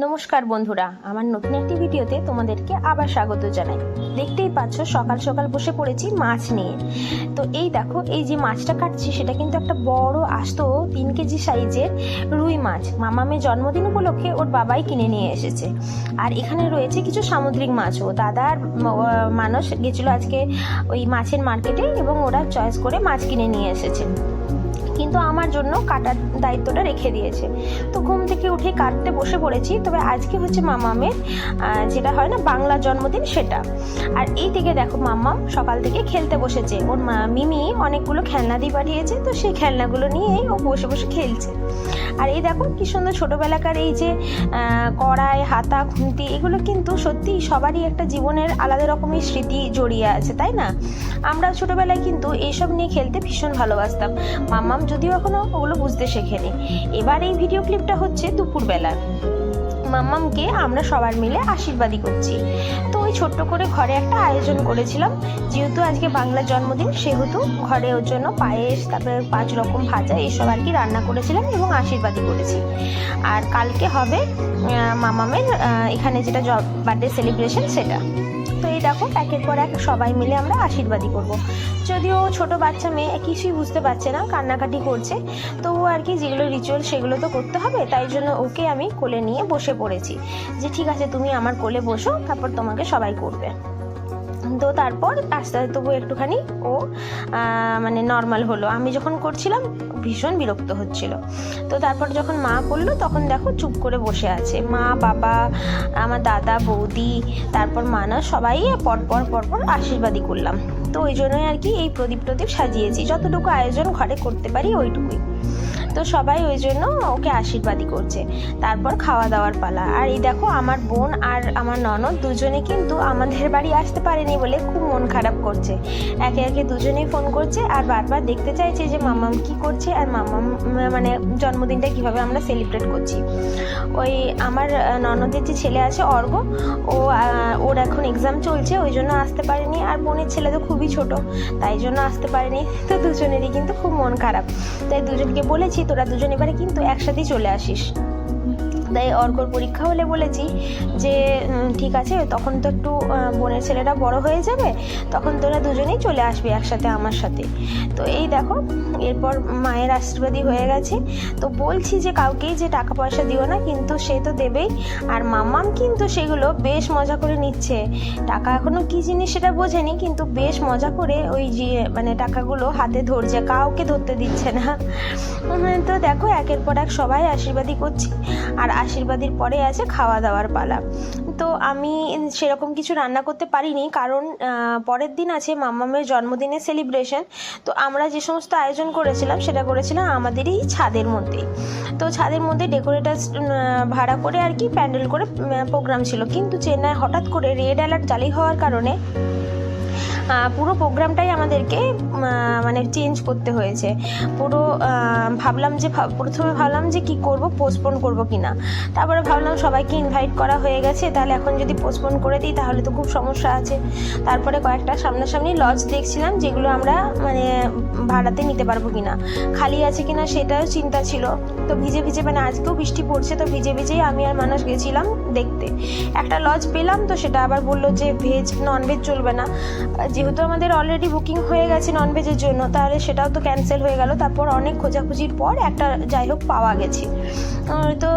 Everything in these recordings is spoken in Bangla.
নমস্কার বন্ধুরা, আমার নতুন একটি ভিডিওতে তোমাদেরকে আবার স্বাগত জানাই। দেখতেই পাচ্ছ সকাল সকাল বসে পড়েছি মাছ নিয়ে। তো এই দেখো, এই যে মাছটা কাটছি, সেটা কিন্তু একটা বড় আস্ত তিন কেজি সাইজের রুই মাছ। মামামের জন্মদিন উপলক্ষে ওর বাবাই কিনে নিয়ে এসেছে। আর এখানে রয়েছে কিছু সামুদ্রিক মাছও। দাদা আর মানুষ গেছিল আজকে ওই মাছের মার্কেটে এবং ওরা চয়েস করে মাছ কিনে নিয়ে এসেছে। কিন্তু আমার জন্য কাটার দায়িত্বটা রেখে দিয়েছে। তো ঘুম থেকে উঠে কাটতে বসে পড়েছি, তবে আজকে হচ্ছে মামামের যেটা হয় না, বাংলা জন্মদিন সেটা। আর এই থেকে দেখো মাম্মাম সকাল থেকে খেলতে বসেছে। ওর মা মিমি অনেকগুলো খেলনা দিয়ে পাঠিয়েছে, তো সেই খেলনাগুলো নিয়েই ও বসে বসে খেলছে। আর এই দেখো কি সুন্দর ছোটোবেলাকার এই যে কড়াই, হাতা, খুন্তি, এগুলো কিন্তু সত্যি সবারই একটা জীবনের আলাদা রকমের স্মৃতি জড়িয়ে আছে, তাই না? আমরা ছোটোবেলায় কিন্তু এইসব নিয়ে খেলতে ভীষণ ভালোবাসতাম। মাম্মাম যদিও এখনও ওগুলো বুঝতে শেখেনি। এবার এই ভিডিও ক্লিপটা হচ্ছে দুপুরবেলার। মাম্মামকে আমরা সবার মিলে আশীর্বাদই করছি। তো ওই ছোট্ট করে ঘরে একটা আয়োজন করেছিলাম। যেহেতু আজকে বাংলার জন্মদিন, সেহেতু ঘরে ওর জন্য পায়েস, তারপরে পাঁচ রকম ভাজা এসব আর কি রান্না করেছিলাম এবং আশীর্বাদই করেছি। আর কালকে হবে মামামের এখানে যেটা বার্থডে সেলিব্রেশন সেটা। তো এই দেখো, একের পর এক সবাই মিলে আমরা আশীর্বাদই করব। যদিও ছোট বাচ্চা মেয়ে কিছুই বুঝতে পারছে না, কান্নাকাটি করছে। তবু আর কি যেগুলো রিচুয়াল সেগুলো তো করতে হবে, তাই জন্য ওকে আমি কোলে নিয়ে বসে পড়েছি। যে ঠিক আছে, তুমি আমার কোলে বসো, তারপর তোমাকে সবাই করবে। তো তারপর আস্তে আস্তে তবু একটুখানি ও মানে নর্মাল হলো। আমি যখন করছিলাম, ভীষণ বিরক্ত হচ্ছিল। তো তারপর যখন মা করল তখন দেখো চুপ করে বসে আছে। মা, বাবা, আমার দাদা, বৌদি, তারপর মানা, সবাই পরপর পরপর আশীর্বাদই করলাম। তো ওই জন্যই আর কি এই প্রদীপ প্রদীপ সাজিয়েছি। যতটুকু আয়োজন ঘরে করতে পারি ওইটুকুই। তো সবাই ওই জন্য ওকে আশীর্বাদই করছে। তারপর খাওয়া দাওয়ার পালা। আর এই দেখো, আমার বোন আর আমার ননদ দুজনে কিন্তু আমাদের বাড়ি আসতে পারেনি বলে খুব মন খারাপ করছে। একে একে দুজনেই ফোন করছে আর বারবার দেখতে চাইছে যে মামাম কি করছে আর মামাম মানে জন্মদিনটা কীভাবে আমরা সেলিব্রেট করছি? ওই আমার ননদের যে ছেলে আছে, অর্ঘ, ও ওর এখন এক্সাম চলছে, ওই জন্য আসতে পারেনি। আর বোনের ছেলে তো খুবই ছোট, তাই জন্য আসতে পারেনি। তো দুজনেরই কিন্তু খুব মন খারাপ। তাই দুজনকে বলেছি তোরা দুজন এবারে কিন্তু একসাথেই চলে আসিস। তাই অর্কর পরীক্ষা হলে বলেছি যে ঠিক আছে, তখন তো একটু বোনের ছেলেটা বড় হয়ে যাবে, তখন তোরা দুজনেই চলে আসবি একসাথে আমার সাথে। তো এই দেখো, এরপর মায়ের আশীর্বাদী হয়ে গেছে। তো বলছি যে, কাউকেই যে টাকা পয়সা দিও না, কিন্তু সে তো দেবেই। আর মাম্মাম কিন্তু সেগুলো বেশ মজা করে নিচ্ছে। টাকা এখনও কি জিনিস সেটা বোঝেনি, কিন্তু বেশ মজা করে ওই যে মানে টাকাগুলো হাতে ধরছে, কাউকে ধরতে দিচ্ছে না। তো দেখো, একের পর এক সবাই আশীর্বাদই করছি। আর আশীর্বাদের পরে আছে খাওয়া দাওয়ার পালা। তো আমি সেরকম কিছু রান্না করতে পারিনি কারণ পরের দিন আছে মাম্মামের জন্মদিনের সেলিব্রেশন তো আমরা যে সমস্ত আয়োজন করেছিলাম সেটা করেছিলাম আমাদেরই ছাদের মধ্যে। তো ছাদের মধ্যে ডেকোরেটার ভাড়া করে আর কি প্যান্ডেল করে প্রোগ্রাম ছিল। কিন্তু চেন্নাই হঠাৎ করে রেড অ্যালার্ট জারি হওয়ার কারণে পুরো প্রোগ্রামটাই আমাদেরকে মানে চেঞ্জ করতে হয়েছে। পুরো ভাবলাম যে প্রথমে ভাবলাম যে কি করব পোস্টপোন করব কি না তারপরে ভাবলাম সবাইকে ইনভাইট করা হয়ে গেছে, তাহলে এখন যদি পোস্টপোন করে দিই, তাহলে তো খুব সমস্যা আছে। তারপরে কয়েকটা সামনাসামনি লজ দেখছিলাম, যেগুলো আমরা মানে ভাড়াতে নিতে পারব কিনা। খালি আছে কিনা সেটাও চিন্তা ছিল। তো ভিজে ভিজে মানে আজকেও বৃষ্টি পড়ছে, তো ভিজে ভিজেই আমি আর মানুষ গেছিলাম দেখতে। একটা লজ পেলাম, তো সেটা আবার বলল যে ভেজ ননভেজ চলবে না। যেহেতু আমাদের অলরেডি বুকিং হয়ে গেছে ননভেজের জন্য, তাহলে সেটাও তো ক্যান্সেল হয়ে গেল। তারপর অনেক খোঁজাখুঁজির পর একটা যাই হোক পাওয়া গেছে। তো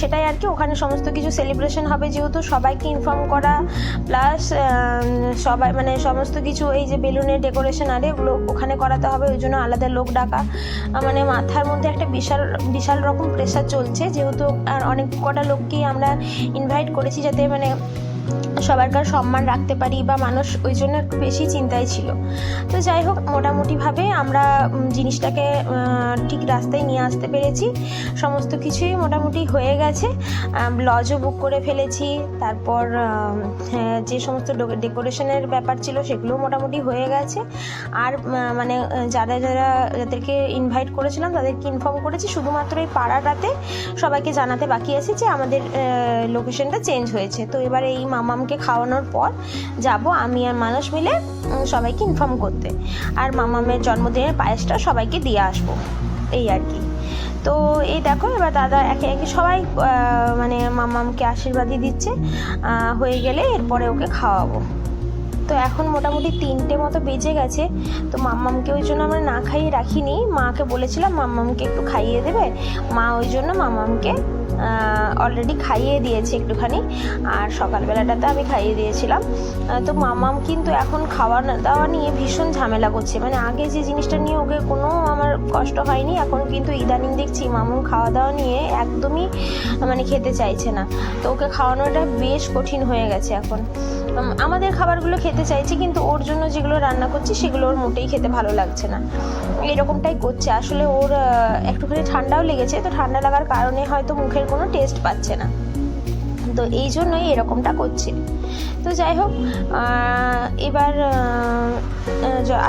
সেটাই আর কি, ওখানে সমস্ত কিছু সেলিব্রেশন হবে যেহেতু সবাইকে ইনফর্ম করা প্লাস সবাই মানে সমস্ত কিছু এই যে বেলুনের ডেকোরেশন আরে ওগুলো ওখানে করাতে হবে, ওই জন্য আলাদা লোক ডাকা। মানে মাথার মধ্যে একটা বিশাল বিশাল রকম প্রেশার চলছে, যেহেতু আর অনেক কটা লোককেই আমরা ইনভাইট করেছি যাতে মানে সবারকার সম্মান রাখতে পারি বা মানুষ ওই জন্য একটু বেশি চিন্তায় ছিল। তো যাই হোক মোটামুটিভাবে আমরা জিনিসটাকে ঠিক রাস্তায় নিয়ে আসতে পেরেছি। সমস্ত কিছুই মোটামুটি হয়ে গেছে। লজও বুক করে ফেলেছি। তারপর হ্যাঁ, যে সমস্ত ডেকোরেশনের ব্যাপার ছিল সেগুলোও মোটামুটি হয়ে গেছে। আর মানে যারা যারা যাদেরকে ইনভাইট করেছিলাম তাদেরকে ইনফর্ম করেছি। শুধুমাত্র এই পাড়াটাতে সবাইকে জানাতে বাকি আছে যে আমাদের লোকেশনটা চেঞ্জ হয়েছে। তো এবার এই মামামকে খাওয়ানোর পর যাব আমি আর মানুষ মিলে সবাইকে ইনফর্ম করতে। আর মামামের জন্মদিনের পায়েসটা সবাইকে দিয়ে আসব। এই আর কি। তো এই দেখো, এবার দাদা একে একে সবাই মানে মামামকে আশীর্বাদই দিচ্ছে হয়ে গেলে এরপরে ওকে খাওয়াবো। তো এখন মোটামুটি তিনটে মতো বেজে গেছে। তো মাম্মামকে ওই জন্য আমরা না খাইয়ে রাখিনি। মাকে বলেছিলাম মাম্মামকে একটু খাইয়ে দেবে। মা ওই জন্য মাম্মামকে অলরেডি খাইয়ে দিয়েছি একটুখানি। আর সকালবেলাটাতে আমি খাইয়ে দিয়েছিলাম। তো মামাম কিন্তু এখন খাওয়া দাওয়া নিয়ে ভীষণ ঝামেলা করছে। মানে আগে যে জিনিসটা নিয়ে ওকে কোনো আমার কষ্ট হয়নি, এখন কিন্তু ইদানিং দেখছি মামুন খাওয়া দাওয়া নিয়ে একদমই মানে খেতে চাইছে না। তো ওকে খাওয়ানোটা বেশ কঠিন হয়ে গেছে এখন। আমাদের খাবারগুলো খেতে চাইছে, কিন্তু ওর জন্য যেগুলো রান্না করছি, সেগুলো ওর মোটেই খেতে ভালো লাগছে না। এরকমটাই করছে। আসলে ওর একটুখানি ঠান্ডাও লেগেছে। তো ঠান্ডা লাগার কারণে হয়তো মুখের কোনো টেস্ট পাচ্ছে না। তো এই জন্যই এরকমটা করছে। তো যাই হোক এবার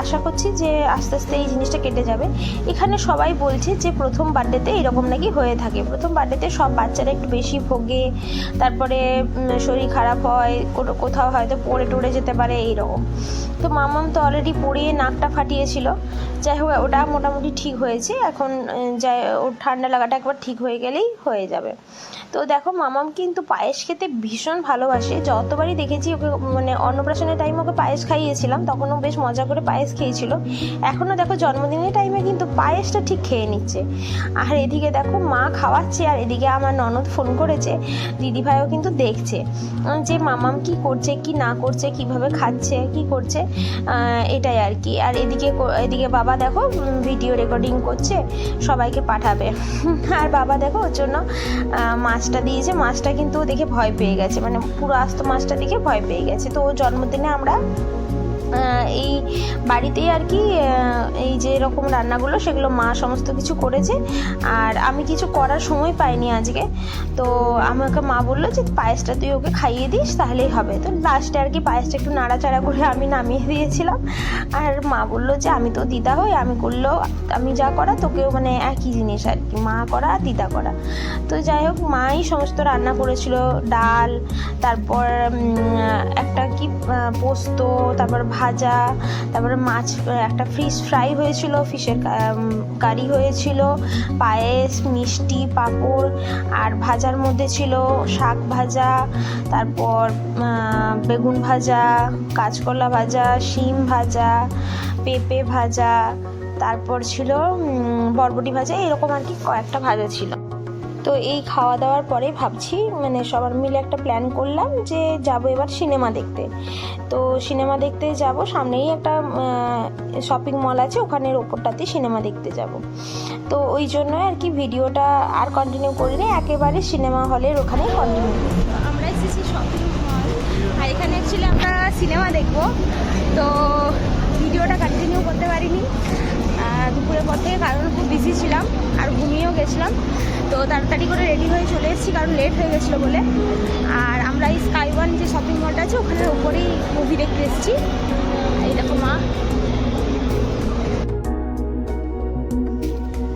আশা করছি যে আস্তে আস্তে এই জিনিসটা কেটে যাবে। এখানে সবাই বলছে যে প্রথম বার্থডেতে এরকম নাকি হয়ে থাকে। প্রথম বার্থডেতে সব বাচ্চারা একটু বেশি ভোগে, তারপরে শরীর খারাপ হয় কোথাও হয়তো পড়ে টড়ে যেতে পারে, এইরকম। তো মামাম তো অলরেডি পড়িয়ে নাকটা ফাটিয়েছিল। যাই হোক, ওটা মোটামুটি ঠিক হয়েছে। এখন যাই, ওর ঠান্ডা লাগাটা একবার ঠিক হয়ে গেলেই হয়ে যাবে। তো দেখো মামাম কিন্তু পায়েস খেতে ভীষণ ভালোবাসে। যতবারই দেখেছি ওকে মানে অন্নপ্রাশনের টাইমে ওকে পায়েস খাইয়েছিলাম, তখনও বেশ মজা করে পায়েস খেয়েছিল। এখনও দেখো জন্মদিনের টাইমে কিন্তু পায়েসটা ঠিক খেয়ে নিচ্ছে। আর এদিকে দেখো মা খাওয়াচ্ছে, আর এদিকে আমার ননদ ফোন করেছে, দিদিভাইও কিন্তু দেখছে যে মামাম কি করছে, কি না করছে, কীভাবে খাচ্ছে, কি করছে এটাই আর কি। আর এদিকে এদিকে বাবা দেখো ভিডিও রেকর্ডিং করছে, সবাইকে পাঠাবে। আর বাবা দেখো ওর জন্য মাছটা দিয়েছে, মাছটা কিন্তু দেখে ভয় পেয়ে গেছে মানে পুরো আস্ত মাছটা দেখে ভয় পেয়ে গেছে। তো ওর জন্মদিনে আমরা এই বাড়িতেই আর কি এই যে রকম রান্নাগুলো, সেগুলো মা সমস্ত কিছু করেছে। আর আমি কিছু করার সময় পাইনি আজকে। তো আমাকে মা বলল যে, পায়েসটা তুই ওকে খাইয়ে দিস, তাহলেই হবে। তো লাস্টে আর কি পায়েসটা একটু নাড়াচাড়া করে আমি নামিয়ে দিয়েছিলাম। আর মা বলল যে, আমি তো দিদা হই, আমি করলেও আমি যা করা, তোকেও মানে একই জিনিস আর কি, মা করা আর দিদা করা। তো যাই হোক, মাই সমস্ত রান্না করেছিল, ডাল, তারপর একটা কি পোস্ত, তারপর ভাজা, তারপরে মাছ, একটা ফিশ ফ্রাই হয়েছিল ফিশের কারি হয়েছিল, পায়েস, মিষ্টি, পাঁপড়, আর ভাজার মধ্যে ছিল শাক ভাজা, তারপর বেগুন ভাজা, কাঁচকলা ভাজা, শিম ভাজা, পেঁপে ভাজা, তারপর ছিল বরবটি ভাজা, এরকম আর কি কয়েকটা ভাজা ছিল। তো এই খাওয়া দাওয়ার পরে ভাবছি মানে সবার মিলে একটা প্ল্যান করলাম যে যাব এবার সিনেমা দেখতে। তো সিনেমা দেখতে যাব, সামনেই একটা শপিং মল আছে, ওখানের ওপরটাতে সিনেমা দেখতে যাব। তো ওই জন্য আর কি ভিডিওটা আর কন্টিনিউ করিনি, একেবারে সিনেমা হলের ওখানে কন্টিনিউ আমরা এসেছি শপিং মল আর এখানে অ্যাকচুয়ালি আমরা সিনেমা দেখব। তো ভিডিওটা কন্টিনিউ করতে পারিনি। দুপুরের পর থেকে কারণ খুব বিজি ছিলাম আর ঘুমিয়েও গেছিলাম। তো তাড়াতাড়ি করে রেডি হয়ে চলে এসেছি কারণ লেট হয়ে গেছিল বলে। আর আমরা এই স্কাই ওয়ান যে শপিং মলটা আছে ওখানের ওপরেই মুভি দেখতে এসেছি। এই দেখো মা।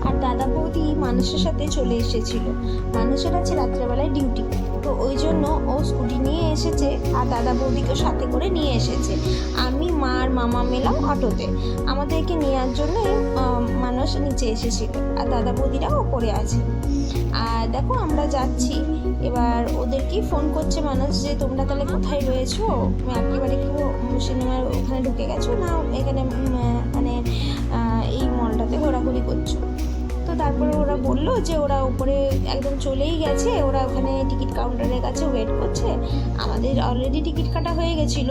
আর দাদা বৌদি মানুষের সাথে চলে এসেছিল। মানুষের আছে রাত্রেবেলায় ডিউটি ওই জন্য ও স্কুটি নিয়ে এসেছে আর দাদা বৌদিকে সাথে করে নিয়ে এসেছে। আমি মা আর মামা মেলাম অটোতে। আমাদেরকে নেওয়ার জন্যই আহ, মানুষ নিচে এসেছিল। আর দাদা বৌদিরা ওপরে আছে। আর দেখো আমরা যাচ্ছি। এবার ওদেরকেই ফোন করছে মানুষ যে তোমরা তাহলে কোথায় রয়েছো? একেবারে কি সিনেমার ওখানে ঢুকে গেছো? না এখানে মানে এই মলটাতে ঘোরাঘুরি করছ? তো তারপরে ওরা বলল যে ওরা উপরে একদম চলেই গেছে, ওরা ওখানে টিকিট কাউন্টারের কাছে ওয়েট করছে। আমাদের অলরেডি টিকিট কাটা হয়ে গেছিল,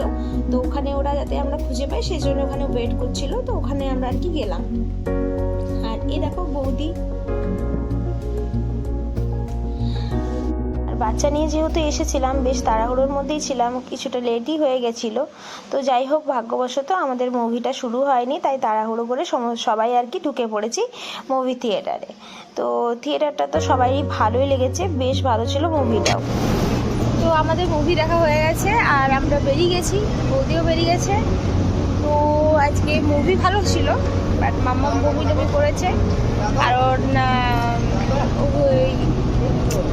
তো ওখানে ওরা যাতে আমরা খুঁজে পাই, সেই জন্য ওখানে ওয়েট করছিল, তো ওখানে আমরা আর কি গেলাম। আর এ দেখো বৌদি বাচ্চা নিয়ে যেহেতু এসেছিলাম, বেশ তাড়াহুড়োর মধ্যেই ছিলাম, কিছুটা লেটই হয়ে গেছিল। তো যাই হোক, ভাগ্যবশত আমাদের মুভিটা শুরু হয়নি, তাই তাড়াহুড়ো করে সবাই আর কি ঢুকে পড়েছি মুভি থিয়েটারে। তো থিয়েটারটা তো সবারই ভালোই লেগেছে, বেশ ভালো ছিল মুভিটাও। তো আমাদের মুভি দেখা হয়ে গেছে, আর আমরা বেরিয়ে গেছি, বৌদিও বেরিয়ে গেছে। তো আজকে মুভি ভালো ছিল, বাট মাম্মা বমি টমি করেছে। কারণ ওই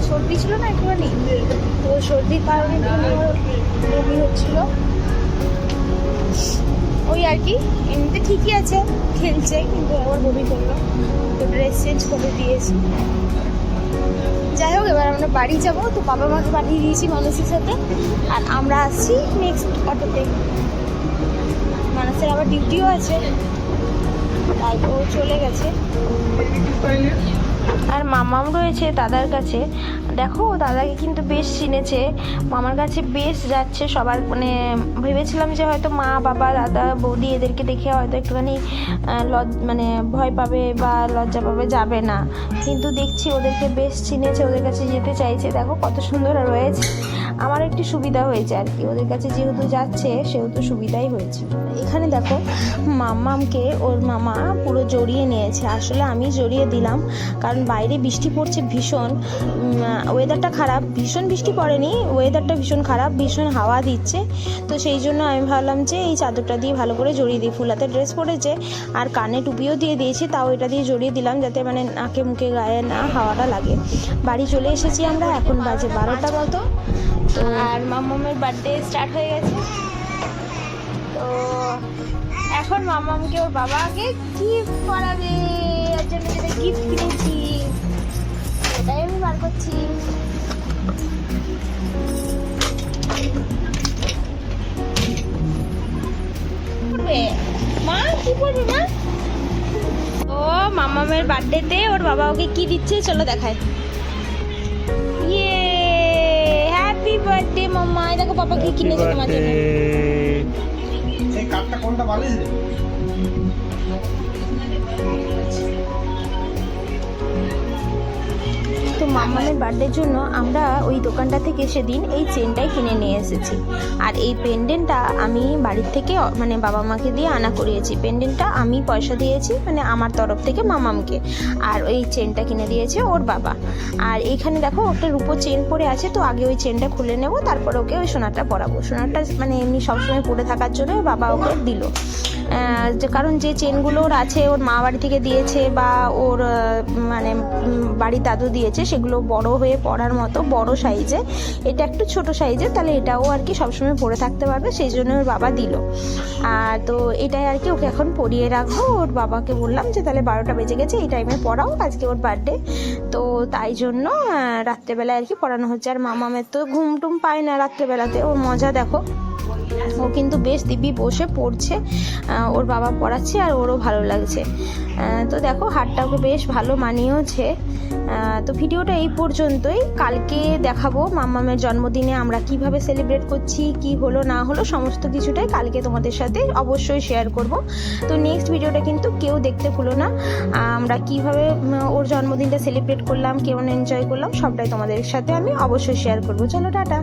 সর্দি ছিল না একটুখানি? তো সর্দির কারণে বমি হচ্ছিল। ওই আর কি, এমনিতে ঠিকই আছে, খেলছে, কিন্তু আবার বমি করল। তো ড্রেস চেঞ্জ করে দিয়েছি। যাই হোক, এবার আমরা বাড়ি যাব। তো বাবা মাকে পাঠিয়ে দিয়েছি মানুষের সাথে। আর আমরা আসছি নেক্সট অটোতে। মানুষের আবার ডিউটিও আছে। তাই ও চলে গেছে। আর মামাম রয়েছে দাদার কাছে। দেখো, দাদাকে কিন্তু বেশ চিনেছে। মামার কাছে বেশ যাচ্ছে সবার মানে ভেবেছিলাম যে হয়তো মা, বাবা, দাদা, বৌদি এদেরকে দেখে হয়তো একটুখানি লজ মানে ভয় পাবে বা লজ্জা পাবে, যাবে না। কিন্তু দেখছি ওদেরকে বেশ চিনেছে, ওদের কাছে যেতে চাইছে। দেখো কত সুন্দর রয়েছে। আমার একটি সুবিধা হয়েছে আর কি। ওদের কাছে যেহেতু যাচ্ছে, সেহেতু সুবিধাই হয়েছে। এখানে দেখো মাম্মামকে ওর মামা পুরো জড়িয়ে নিয়েছে। আসলে আমি জড়িয়ে দিলাম, কারণ বাইরে বৃষ্টি পড়ছে ভীষণ। ওয়েদারটা খারাপ, ভীষণ বৃষ্টি পড়েনি ওয়েদারটা ভীষণ খারাপ, ভীষণ হাওয়া দিচ্ছে। তো সেই জন্য আমি ভাবলাম যে এই চাদরটা দিয়ে ভালো করে জড়িয়ে দিই। ফুলাতে ড্রেস পরেছে, আর কানে টুপিও দিয়ে দিয়েছি, তাও এটা দিয়ে জড়িয়ে দিলাম যাতে মানে নাকে মুখে গায়ে না হাওয়াটা লাগে। বাড়ি চলে এসেছি আমরা, এখন বাজে বারোটা মতো। তো আর মামামের বার্থডে স্টার্ট হয়ে গেছে। তো এখন মামামকে ওর বাবাকে গিফট করাবে গিফট কিনেছি। করছি। করবে? মা কি করবে মা? ও মামামের বার্থডেতে ওর বাবা ওকে কি দিচ্ছে চলো দেখায় ইয়ে হ্যাপি বার্থডে মাম্মা। দেখো পাপা কি কিনেছে তোমার জন্য। এই কাঠটা কোনটা বালিশ তো মাম্মামের বার্থডের জন্য আমরা ওই দোকানটা থেকে সেদিন এই চেনটাই কিনে নিয়ে এসেছি। আর এই পেন্ডেন্টটা আমি বাড়ির থেকে মানে বাবা মাকে দিয়ে আনা করিয়েছি। পেন্ডেন্টটা আমি পয়সা দিয়েছি মানে আমার তরফ থেকে মামামকে। আর ওই চেনটা কিনে দিয়েছে ওর বাবা। আর এইখানে দেখো, একটা রূপো চেন পরে আছে, তো আগে ওই চেনটা খুলে নেব, তারপর ওকে ওই সোনারটা পরাবো। সোনারটা মানে এমনি সবসময় পরে থাকার জন্য বাবা ওকে দিল। কারণ যে চেনগুলো ওর আছে, ওর মা বাড়ি থেকে দিয়েছে বা ওর মানে বাড়ির দাদু দিয়েছে, সেগুলো বড় হয়ে পড়ার মতো, বড় সাইজে। এটা একটু ছোট সাইজে, তাহলে এটাও আর কি সবসময় পরে থাকতে পারবে, সেই জন্য ওর বাবা দিল। আর তো এটাই আর কি ওকে এখন পরিয়ে রাখব। ওর বাবাকে বললাম যে, তাহলে বারোটা বেজে গেছে, এই টাইমে পড়াও, আজকে ওর বার্থডে তো তাই জন্য রাত্রেবেলায় আর কি পড়ানো হচ্ছে। আর মামামের তো ঘুম টুম পায় না রাত্রেবেলাতে। ওর মজা, দেখো। ও কিন্তু বেশ দিব্যি বসে পড়ছে ওর বাবা পড়াচ্ছে আর ওরও ভালো লাগছে। তো দেখো হাটটা ওকে বেশ ভালো মানিয়েওছে। তো ভিডিওটা এই পর্যন্তই। কালকে দেখাবো মাম্মামের জন্মদিনে আমরা কীভাবে সেলিব্রেট করছি, কি হলো, না হলো, সমস্ত কিছুটাই কালকে তোমাদের সাথে অবশ্যই শেয়ার করব। তো নেক্সট ভিডিওটা কিন্তু কেউ দেখতে ভুলো না। আমরা কীভাবে ওর জন্মদিনটা সেলিব্রেট করলাম, কেমন এনজয় করলাম, সবটাই তোমাদের সাথে আমি অবশ্যই শেয়ার করব। চলো, টাটা!